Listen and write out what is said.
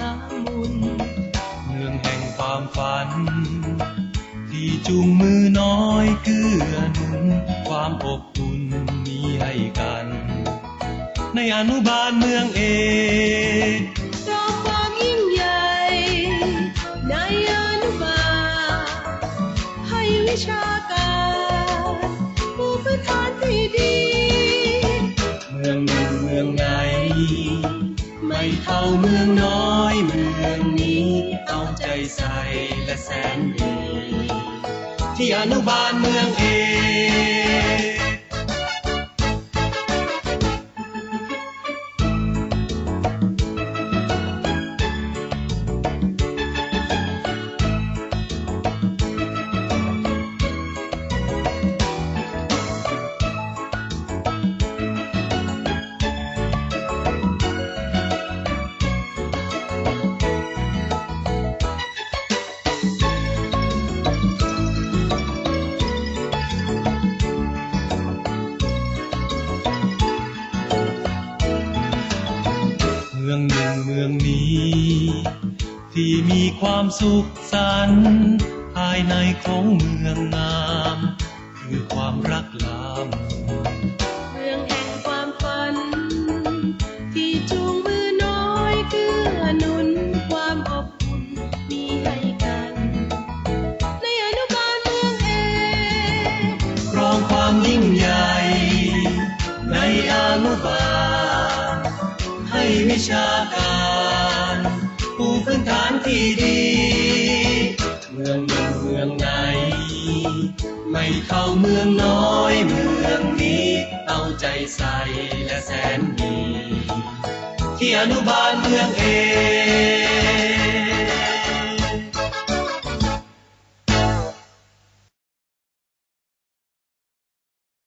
ละมุนเมืองแห่งความฝัน ที่จุงมือน้อยเกื้อหนุน ความอบอุ่นมีให้กัน ในอนุบาลเมืองเอกรอะความยิ่งใหญ่ในอนุบาลให้วิชา เท่าเมืองน้อยเมืองนี้ต้องใจใส่และแสนดีที่อนุบาลเมืองเอง มืองนี้ ที่มีความสุขสันต์ภายในของเมืองงาม คือความรักลามเมืองแห่งความฝัน ที่จูงมือน้อยเกื้อหนุนความอบอุ่นมีให้กัน ในอนุบาลเมืองเอกครองความยิ่งใหญ่ ในอนุบาลให้ วิชาการปูพื้นฐานที่ดี เมืองหนึ่งเมืองไหน ไม่เข้าเมืองน้อยเมืองนี้เอาใจใส่และแสนดี ที่อนุบาลเมืองเอง